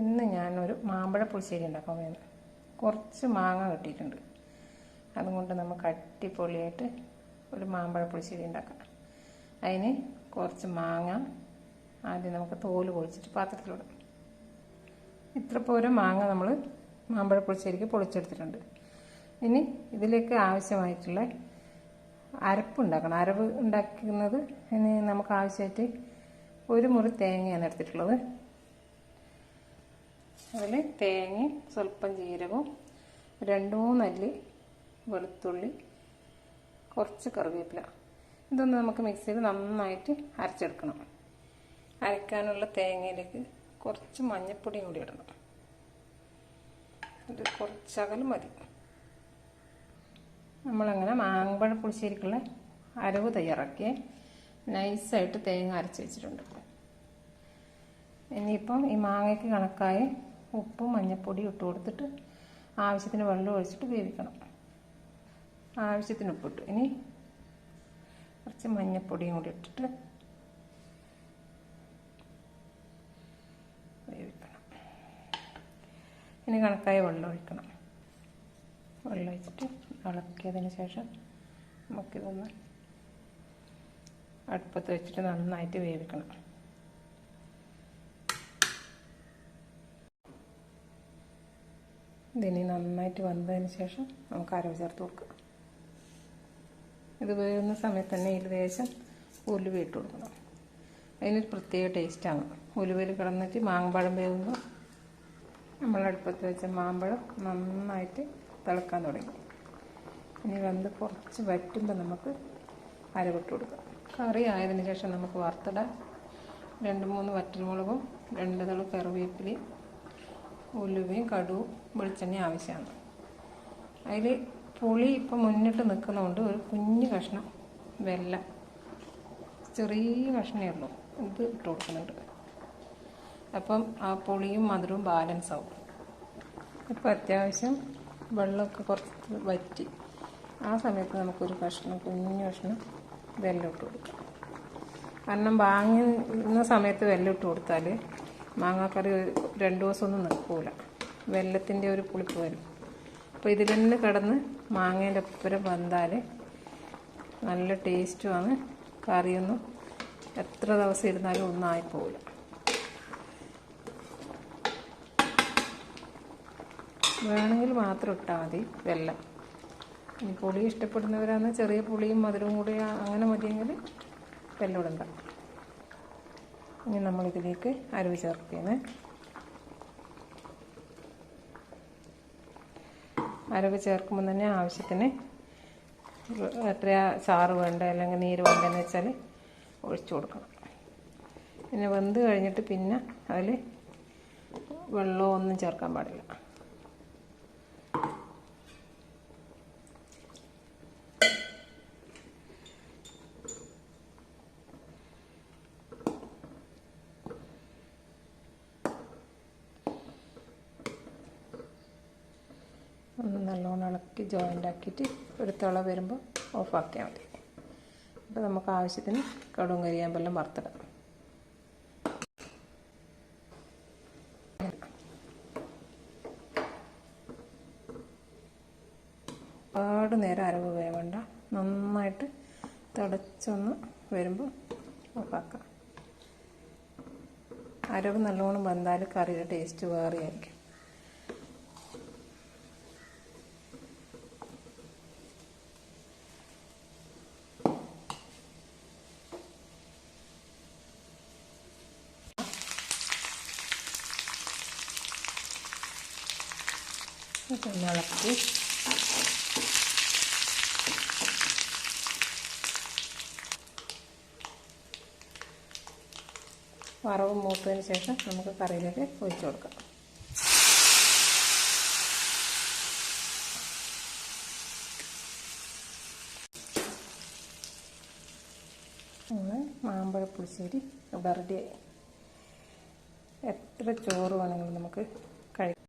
ഇന്ന് ഞാനൊരു മാമ്പഴ പുളിശ്ശേരി ഉണ്ടാക്കാൻ പോയത് കുറച്ച് മാങ്ങ കിട്ടിയിട്ടുണ്ട്. അതുകൊണ്ട് നമുക്ക് അടിപൊളിയായിട്ട് ഒരു മാമ്പഴ പുളിശ്ശേരി ഉണ്ടാക്കാം. അതിന് കുറച്ച് മാങ്ങ ആദ്യം നമുക്ക് തോൽ പൊളിച്ചിട്ട് പാത്രത്തിലിടാം. ഇത്ര പോരെ മാങ്ങ നമ്മൾ മാമ്പഴ പുളിശ്ശേരിക്ക് പൊളിച്ചെടുത്തിട്ടുണ്ട്. ഇനി ഇതിലേക്ക് ആവശ്യമായിട്ടുള്ള അരപ്പ് ഉണ്ടാക്കണം. അരവ് ഉണ്ടാക്കുന്നത് നമുക്ക് ആവശ്യമായിട്ട് ഒരു മുറി തേങ്ങയാണ് എടുത്തിട്ടുള്ളത്. അതിൽ തേങ്ങയും സ്വല്പം ജീരകവും രണ്ട് മൂന്നല്ലി വെളുത്തുള്ളി കുറച്ച് കറിവേപ്പില. ഇതൊന്ന് നമുക്ക് മിക്സിയിൽ നന്നായിട്ട് അരച്ചെടുക്കണം. അരക്കാനുള്ള തേങ്ങയിലേക്ക് കുറച്ച് മഞ്ഞൾപ്പൊടിയും കൂടി ഇടണം. ഇത് കുറച്ചകലും മതി. നമ്മളങ്ങനെ മാമ്പഴ പുളിശ്ശേരിക്കുള്ള അരവ് തയ്യാറാക്കി നൈസായിട്ട് തേങ്ങ അരച്ച് വെച്ചിട്ടുണ്ട്. ഇനിയിപ്പം ഈ മാങ്ങയ്ക്ക് കണക്കായ ഉപ്പും മഞ്ഞൾപ്പൊടിയും ഇട്ട് കൊടുത്തിട്ട് ആവശ്യത്തിന് വെള്ളം ഒഴിച്ചിട്ട് വേവിക്കണം. ആവശ്യത്തിന് ഉപ്പിട്ടു. ഇനി കുറച്ച് മഞ്ഞൾപ്പൊടിയും കൂടി ഇട്ടിട്ട് വേവിക്കണം. ഇനി കണക്കായ വെള്ളം ഒഴിക്കണം. വെള്ളം ഒഴിച്ചിട്ട് ഇളക്കിയതിന് ശേഷം നമുക്കിതൊന്ന് അടുപ്പത്ത് വെച്ചിട്ട് നന്നായിട്ട് വേവിക്കണം. ഇതിനി നന്നായിട്ട് വന്നതിന് ശേഷം നമുക്ക് അരവ് ചേർത്ത് കൊടുക്കാം. ഇത് വേവുന്ന സമയത്ത് തന്നെ ഏകദേശം ഉലുവ ഇട്ട് കൊടുക്കണം. അതിനൊരു പ്രത്യേക ടേസ്റ്റാണ് ഉലുവയിൽ കിടന്നിട്ട് മാമ്പഴം വേവുമ്പോൾ നമ്മൾ അടുപ്പത്ത് വെച്ച മാമ്പഴം നന്നായിട്ട് തിളക്കാൻ തുടങ്ങി. ഇനി വന്ന് കുറച്ച് വറ്റുമ്പോൾ നമുക്ക് അരവിട്ട് കൊടുക്കാം. കറി ആയതിനു ശേഷം നമുക്ക് വറുത്തിടാം. രണ്ട് മൂന്ന് വറ്റൽമുളകും രണ്ട് തള കറിവേപ്പിലയും ഉലുവയും കടുവും വെളിച്ചെണ്ണയും ആവശ്യമാണ്. അതിൽ പുളി ഇപ്പം മുന്നിട്ട് നിൽക്കുന്നതുകൊണ്ട് ഒരു കുഞ്ഞു കഷ്ണം വെല്ലം. ചെറിയ കഷ്ണേ ഉള്ളൂ. ഇത് ഇട്ട് കൊടുക്കുന്നുണ്ട്. അപ്പം ആ പുളിയും മധുരവും ബാലൻസ് ആവും. ഇപ്പം അത്യാവശ്യം വെള്ളമൊക്കെ കുറച്ച് വറ്റി. ആ സമയത്ത് നമുക്കൊരു കഷ്ണം കുഞ്ഞു കഷ്ണം വെല്ലം ഇട്ട് കൊടുക്കാം. കാരണം വാങ്ങുന്ന സമയത്ത് വെല്ലം ഇട്ട് കൊടുത്താൽ മാങ്ങാക്കറി രണ്ട് ദിവസമൊന്നും നിൽക്കില്ല വെല്ലത്തിന്റെ ഒരു പുളിപ്പ് വരും. അപ്പോൾ ഇതിൽ തന്നെ കിടന്ന് മാങ്ങേന്റെ ഒപ്പരം വന്നാൽ നല്ല ടേസ്റ്റുമാണ് കറിയൊന്നും എത്ര ദിവസം ഇരുന്നാലും ഒന്നായി പോവില്ല വേണമെങ്കിൽ മാത്രം ഇട്ടാൽ മതി വെള്ളം പുളി ഇഷ്ടപ്പെടുന്നവരാണ് ചെറിയ പുളിയും മധുരവും കൂടി അങ്ങനെ മതിയെങ്കിൽ വെല്ലം ഇടണ്ട. ഇനി നമ്മളിതിലേക്ക് അരവ് ചേർക്കുകയാണ് അരവ് ചേർക്കുമ്പോൾ തന്നെ ആവശ്യത്തിന് എത്ര ചാറ് വേണ്ട അല്ലെങ്കിൽ നീര് വേണ്ടതെന്ന് വെച്ചാൽ ഒഴിച്ചു കൊടുക്കണം. പിന്നെ വെന്ത് കഴിഞ്ഞിട്ട് പിന്നെ അതിൽ വെള്ളമൊന്നും ചേർക്കാൻ പാടില്ല ഒന്ന് ഇളക്കി ജോയിന്റ് ആക്കിയിട്ട് ഒരു തുള വരുമ്പോൾ ഓഫാക്കിയാൽ മതി. അപ്പോൾ നമുക്ക് ആവശ്യത്തിന് കടും കരിയാമ്പെല്ലാം വറുത്തിടാം. ഒരുപാട് നേരം അരവ് വേവണ്ട. നന്നായിട്ട് തിളച്ചൊന്ന് വരുമ്പോൾ ഓഫാക്കാം അരവ് നല്ലോണം വന്നാൽ കറിയുടെ ടേസ്റ്റ് വേറെ ഇതൊന്ന് ഇളക്കി വറവ് മൂത്തതിന് ശേഷം നമുക്ക് കറിയിലേക്ക് ഒഴിച്ചു കൊടുക്കാം. മാമ്പഴ പുളിശ്ശേരി ഇവിടെ എത്ര ചോറ് വേണമെങ്കിലും നമുക്ക് കഴിക്കാം.